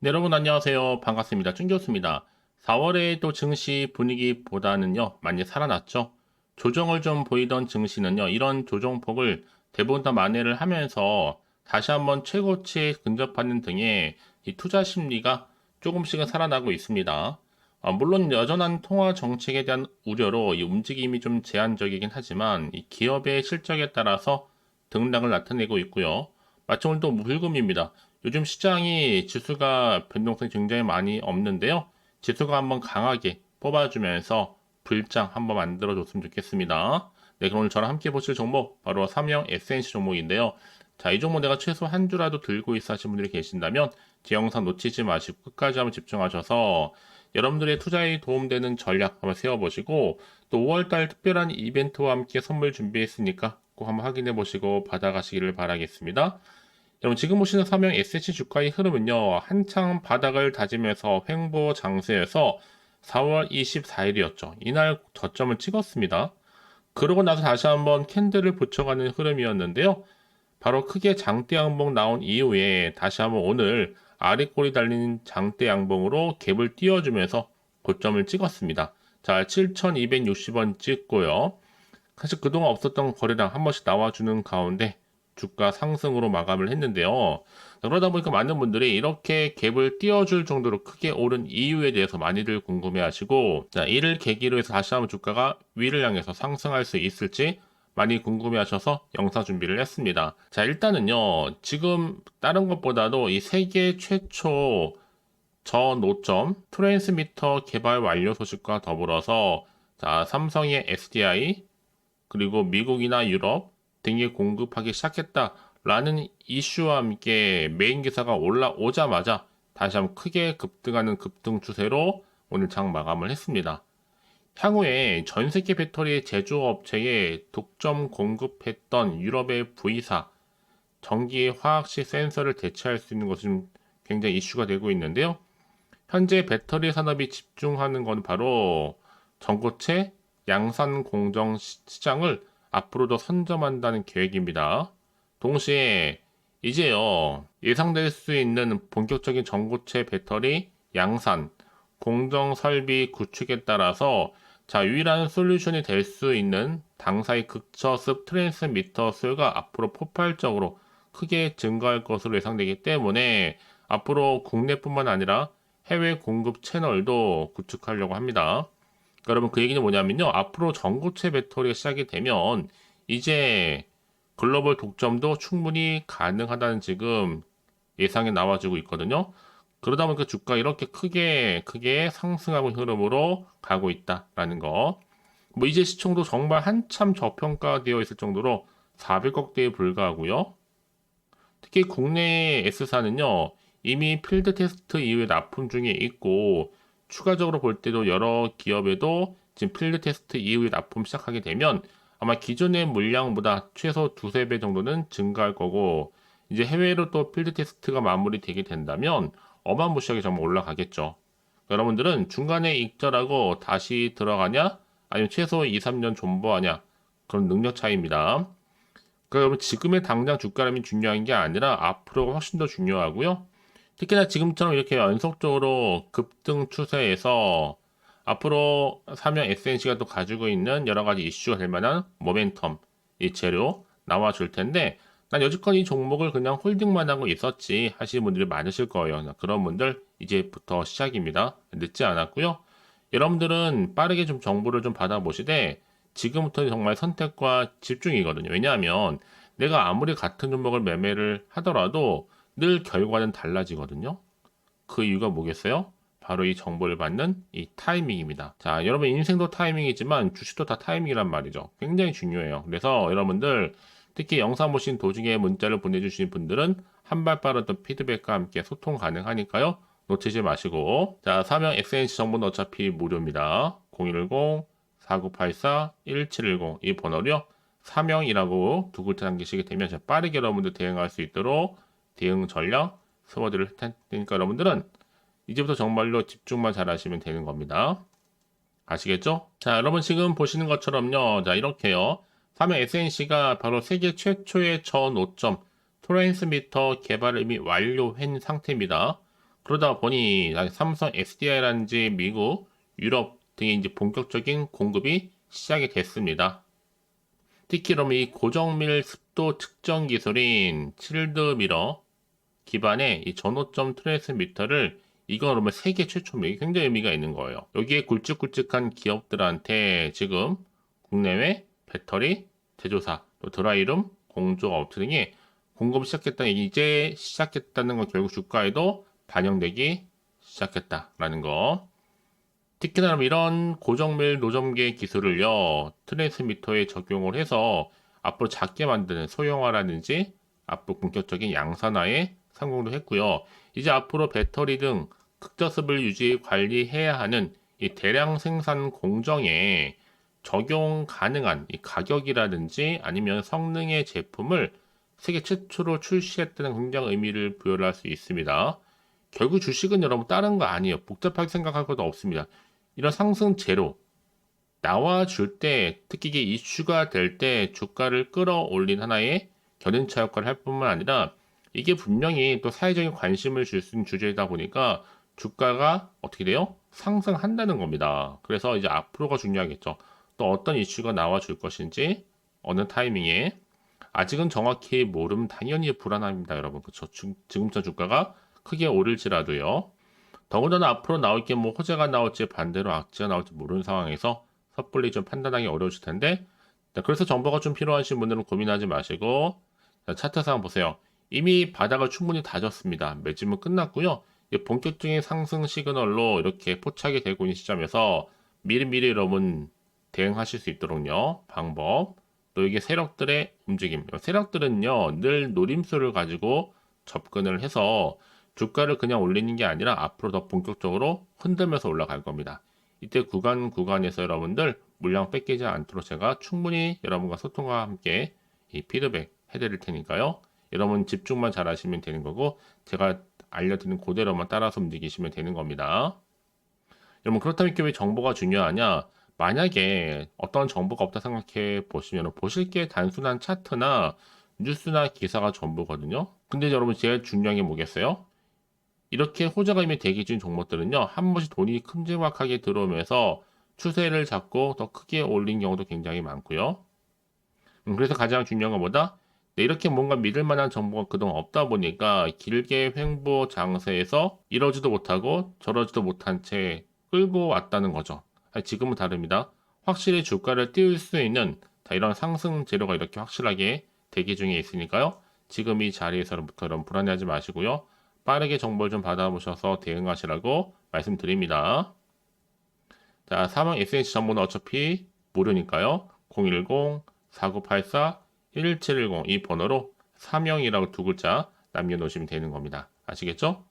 네, 여러분 안녕하세요. 반갑습니다. 쭝교수입니다. 4월에 또 증시 분위기보다는요, 많이 살아났죠. 조정을 좀 보이던 증시는요, 이런 조정폭을 대부분 다 만회를 하면서 다시 한번 최고치에 근접하는 등의 이 투자 심리가 조금씩은 살아나고 있습니다. 아, 물론 여전한 통화 정책에 대한 우려로 이 움직임이 좀 제한적이긴 하지만 이 기업의 실적에 따라서 등락을 나타내고 있고요. 또 물금입니다. 요즘 시장이 지수가 변동성이 굉장히 많이 없는데요. 지수가 한번 강하게 뽑아주면서 불장 한번 만들어줬으면 좋겠습니다. 네, 그럼 오늘 저랑 함께 보실 종목 바로 삼형 SNC 종목인데요. 자, 이 종목 내가 최소 한 주라도 들고 있어 하신 분들이 계신다면 제 영상 놓치지 마시고 끝까지 한번 집중하셔서 여러분들의 투자에 도움되는 전략 한번 세워보시고 또 5월달 특별한 이벤트와 함께 선물 준비했으니까 꼭 한번 확인해 보시고 받아가시기를 바라겠습니다. 여러분 지금 보시는 삼형 SH 주가의 흐름은요 한창 바닥을 다지면서 횡보 장세에서 4월 24일이었죠. 이날 저점을 찍었습니다. 그러고 나서 다시 한번 캔들을 붙여가는 흐름이었는데요. 바로 크게 장대 양봉 나온 이후에 다시 한번 오늘 아래 꼬리 달린 장대 양봉으로 갭을 띄워주면서 고점을 찍었습니다. 자, 7,260원 찍고요. 사실 그동안 없었던 거래량 한 번씩 나와주는 가운데 주가 상승으로 마감을 했는데요. 그러다 보니까 많은 분들이 이렇게 갭을 띄워줄 정도로 크게 오른 이유에 대해서 많이들 궁금해 하시고, 자, 이를 계기로 해서 다시 한번 주가가 위를 향해서 상승할 수 있을지 많이 궁금해 하셔서 영상 준비를 했습니다. 자, 일단은요, 지금 다른 것보다도 이 세계 최초 저노점 트랜스미터 개발 완료 소식과 더불어서 자, 삼성의 SDI 그리고 미국이나 유럽 등에 공급하기 시작했다라는 이슈와 함께 메인 기사가 올라오자마자 다시 한번 크게 급등하는 급등 추세로 오늘 장 마감을 했습니다. 향후에 전 세계 배터리 제조업체에 독점 공급했던 유럽의 V사 전기 화학식 센서를 대체할 수 있는 것은 굉장히 이슈가 되고 있는데요. 현재 배터리 산업이 집중하는 건 바로 전고체 양산 공정 시장을 앞으로도 선점한다는 계획입니다. 동시에 이제요 예상될 수 있는 본격적인 전고체 배터리 양산 공정 설비 구축에 따라서 자 유일한 솔루션이 될 수 있는 당사의 극저습 트랜스미터 수요가 앞으로 폭발적으로 크게 증가할 것으로 예상되기 때문에 앞으로 국내뿐만 아니라 해외 공급 채널도 구축하려고 합니다. 그러니까 여러분 그 얘기는 뭐냐면요. 앞으로 전고체 배터리가 시작이 되면 이제 글로벌 독점도 충분히 가능하다는 지금 예상이 나와주고 있거든요. 그러다 보니까 주가 이렇게 크게 크게 상승하고 흐름으로 가고 있다라는 거. 뭐 이제 시총도 정말 한참 저평가되어 있을 정도로 400억대에 불과하고요. 특히 국내 S사는요. 이미 필드 테스트 이후에 납품 중에 있고 추가적으로 볼 때도 여러 기업에도 지금 필드 테스트 이후에 납품 시작하게 되면 아마 기존의 물량보다 최소 두세 배 정도는 증가할 거고 이제 해외로 또 필드 테스트가 마무리되게 된다면 어마무시하게 정말 올라가겠죠. 여러분들은 중간에 익절하고 다시 들어가냐 아니면 최소 2, 3년 존버하냐 그런 능력 차이입니다. 그러니까 여러분 지금의 당장 주가람이 중요한 게 아니라 앞으로가 훨씬 더 중요하고요. 특히나 지금처럼 이렇게 연속적으로 급등 추세에서 앞으로 사명 SNC가 또 가지고 있는 여러 가지 이슈가 될 만한 모멘텀, 이 재료 나와줄 텐데, 난 여지껏 이 종목을 그냥 홀딩만 하고 있었지 하시는 분들이 많으실 거예요. 그런 분들 이제부터 시작입니다. 늦지 않았고요. 여러분들은 빠르게 좀 정보를 좀 받아보시되, 지금부터 정말 선택과 집중이거든요. 왜냐하면 내가 아무리 같은 종목을 매매를 하더라도 늘 결과는 달라지거든요. 그 이유가 뭐겠어요? 바로 이 정보를 받는 이 타이밍입니다. 자, 여러분 인생도 타이밍이지만 주식도 다 타이밍이란 말이죠. 굉장히 중요해요. 그래서 여러분들 특히 영상 보신 도중에 문자를 보내주신 분들은 한발또 피드백과 함께 소통 가능하니까요. 놓치지 마시고 자, 사명 XNC 정보는 어차피 무료입니다. 010-4984-1710 이 번호요. 사명이라고 두 글자 남기시게 되면 빠르게 여러분들 대응할 수 있도록 대응 전략 세워드릴 테니까 여러분들은 이제부터 정말로 집중만 잘 하시면 되는 겁니다. 아시겠죠? 자, 여러분 지금 보시는 것처럼요. 자, 이렇게요. 사명 SNC가 바로 세계 최초의 저노점 트랜스미터 개발을 이미 완료한 상태입니다. 그러다 보니 삼성 SDI라든지 미국, 유럽 등의 이제 본격적인 공급이 시작이 됐습니다. 특히 그럼 이 고정밀 습도 측정 기술인 칠드 미러 기반의 이 전호점 트랜스미터를 이거 그러면 세계 최초입니다. 굉장히 의미가 있는 거예요. 여기에 굵직굵직한 기업들한테 지금 국내외 배터리 제조사, 또 드라이룸 공조 업체 등이 공급 시작했다. 이제 시작했다는 건 결국 주가에도 반영되기 시작했다라는 거. 특히나 이런 고정밀 노점계 기술을요 트랜스미터에 적용을 해서 앞으로 작게 만드는 소형화라든지 앞으로 본격적인 양산화에 성공도 했고요. 이제 앞으로 배터리 등 극저습을 유지 관리해야 하는 이 대량 생산 공정에 적용 가능한 이 가격이라든지 아니면 성능의 제품을 세계 최초로 출시했다는 굉장히 의미를 부여를 할 수 있습니다. 결국 주식은 여러분 다른 거 아니에요. 복잡하게 생각할 것도 없습니다. 이런 상승 제로 나와줄 때 특히 이게 이슈가 될 때 주가를 끌어올린 하나의 견인차 역할을 할 뿐만 아니라 이게 분명히 또 사회적인 관심을 줄 수 있는 주제이다 보니까 주가가 어떻게 돼요? 상승한다는 겁니다. 그래서 이제 앞으로가 중요하겠죠. 또 어떤 이슈가 나와줄 것인지 어느 타이밍에 아직은 정확히 모르면 당연히 불안합니다, 여러분. 그렇죠? 지금부터 주가가 크게 오를지라도요. 더군다나 앞으로 나올 게 뭐 호재가 나올지 반대로 악재가 나올지 모르는 상황에서 섣불리 좀 판단하기 어려우실 텐데 자, 그래서 정보가 좀 필요하신 분들은 고민하지 마시고 자, 차트 상황 보세요. 이미 바닥을 충분히 다졌습니다. 매집은 끝났고요. 본격적인 상승 시그널로 이렇게 포착이 되고 있는 시점에서 미리미리 여러분 대응하실 수 있도록요. 방법. 또 이게 세력들의 움직임. 세력들은요, 늘 노림수를 가지고 접근을 해서 주가를 그냥 올리는 게 아니라 앞으로 더 본격적으로 흔들면서 올라갈 겁니다. 이때 구간 구간에서 여러분들 물량 뺏기지 않도록 제가 충분히 여러분과 소통과 함께 이 피드백 해드릴 테니까요. 여러분 집중만 잘 하시면 되는 거고 제가 알려드리는 그대로만 따라서 움직이시면 되는 겁니다. 여러분 그렇다면 왜 정보가 중요하냐? 만약에 어떤 정보가 없다 생각해 보시면 보실 게 단순한 차트나 뉴스나 기사가 전부거든요. 근데 여러분 제일 중요한 게 뭐겠어요? 이렇게 호재가 이미 대기 중인 종목들은요, 한 번씩 돈이 큼지막하게 들어오면서 추세를 잡고 더 크게 올린 경우도 굉장히 많고요. 음, 그래서 가장 중요한 것보다 네, 이렇게 뭔가 믿을 만한 정보가 그동안 없다 보니까 길게 횡보 장세에서 이러지도 못하고 저러지도 못한 채 끌고 왔다는 거죠. 지금은 다릅니다. 확실히 주가를 띄울 수 있는 이런 상승 재료가 이렇게 확실하게 대기 중에 있으니까요. 지금 이 자리에서부터 여러분 불안해하지 마시고요. 빠르게 정보를 좀 받아보셔서 대응하시라고 말씀드립니다. 자, 사망 SNS 정보는 어차피 무료니까요. 010-4984-1710 이 번호로 사명이라고 두 글자 남겨놓으시면 되는 겁니다. 아시겠죠?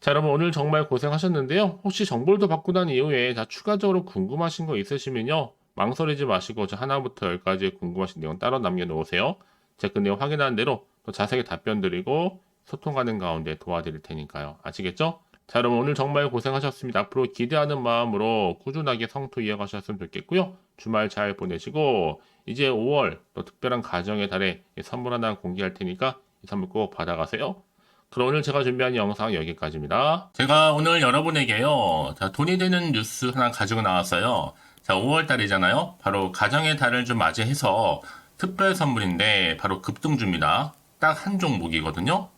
자, 여러분 오늘 정말 고생하셨는데요. 혹시 정보를 더 받고 난 이후에 다 추가적으로 궁금하신 거 있으시면요. 망설이지 마시고 저 하나부터 열까지 궁금하신 내용 따로 남겨놓으세요. 제가 그 내용 확인한 대로 또 자세하게 답변 드리고 소통하는 가운데 도와드릴 테니까요. 아시겠죠? 자, 여러분 오늘 정말 고생하셨습니다. 앞으로 기대하는 마음으로 꾸준하게 성토 이어가셨으면 좋겠고요. 주말 잘 보내시고 이제 5월 또 특별한 가정의 달에 선물 하나 공개할 테니까 이 선물 꼭 받아가세요. 그럼 오늘 제가 준비한 영상 여기까지입니다. 제가 오늘 여러분에게요. 자, 돈이 되는 뉴스 하나 가지고 나왔어요. 자, 5월 달이잖아요. 바로 가정의 달을 좀 맞이해서 특별 선물인데 바로 급등주입니다. 딱 한 종목이거든요.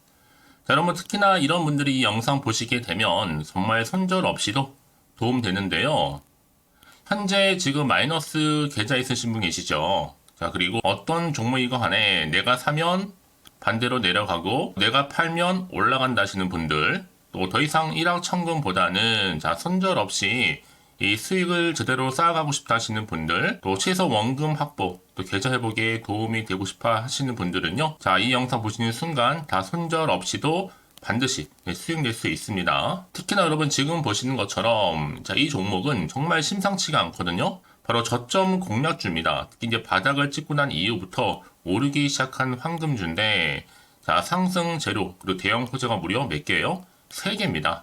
자, 여러분 특히나 이런 분들이 이 영상 보시게 되면 정말 손절 없이도 도움되는데요. 현재 지금 마이너스 계좌 있으신 분 계시죠? 자, 그리고 어떤 종목이거 간에 내가 사면 반대로 내려가고 내가 팔면 올라간다 하시는 분들 또 더 이상 일확천금보다는 자, 손절 없이 이 수익을 제대로 쌓아가고 싶다 하시는 분들, 또 최소 원금 확보, 또 계좌 회복에 도움이 되고 싶어 하시는 분들은요. 자, 이 영상 보시는 순간 다 손절 없이도 반드시 수익 낼수 있습니다. 특히나 여러분 지금 보시는 것처럼 자, 이 종목은 정말 심상치가 않거든요. 바로 저점 공략주입니다. 특히 이제 바닥을 찍고 난 이후부터 오르기 시작한 황금주인데 자, 상승 재료 그리고 대형 호재가 무려 몇 개예요? 3개입니다.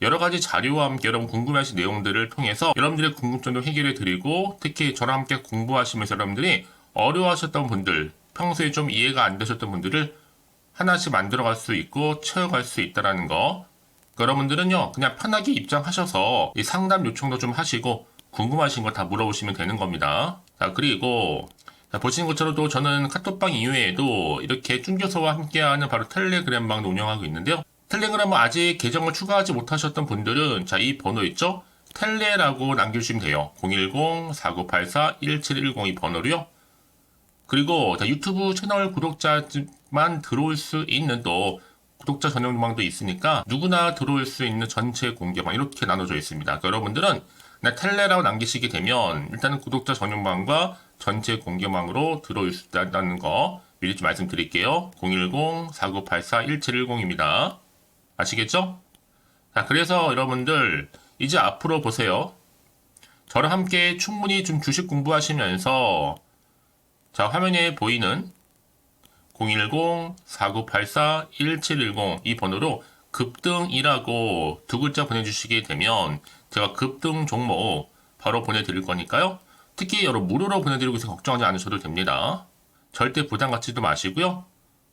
여러 가지 자료와 함께 여러분 궁금해하신 내용들을 통해서 여러분들의 궁금증도 해결해 드리고 특히 저랑 함께 공부하시면서 여러분들이 어려워하셨던 분들, 평소에 좀 이해가 안 되셨던 분들을 하나씩 만들어갈 수 있고 채워갈 수 있다라는 거. 여러분들은요, 그냥 편하게 입장하셔서 이 상담 요청도 좀 하시고 궁금하신 거 다 물어보시면 되는 겁니다. 자, 그리고 자, 보시는 것처럼 또 저는 카톡방 이외에도 이렇게 쭝겨서와 함께하는 바로 텔레그램방도 운영하고 있는데요. 텔레그램은 아직 계정을 추가하지 못하셨던 분들은 자, 이 번호 있죠? 텔레라고 남겨주시면 돼요. 010-4984-1710이 번호로요. 그리고 자, 유튜브 채널 구독자만 들어올 수 있는 또 구독자 전용방도 있으니까 누구나 들어올 수 있는 전체 공개방 이렇게 나눠져 있습니다. 그러니까 여러분들은 그냥 텔레라고 남기시게 되면 일단은 구독자 전용방과 전체 공개망으로 들어올 수 있다는 거 미리 좀 말씀드릴게요. 010-4984-1710입니다. 아시겠죠? 자, 그래서 여러분들 이제 앞으로 보세요. 저랑 함께 충분히 좀 주식 공부하시면서 자, 화면에 보이는 010-4984-1710 이 번호로 급등이라고 두 글자 보내주시게 되면 제가 급등 종목 바로 보내드릴 거니까요. 특히 여러분 무료로 보내드리고 있어 걱정하지 않으셔도 됩니다. 절대 부담 갖지도 마시고요.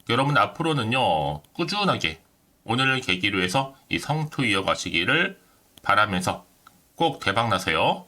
여러분 앞으로는요 꾸준하게 오늘을 계기로 해서 이 성투 이어가시기를 바라면서 꼭 대박 나세요.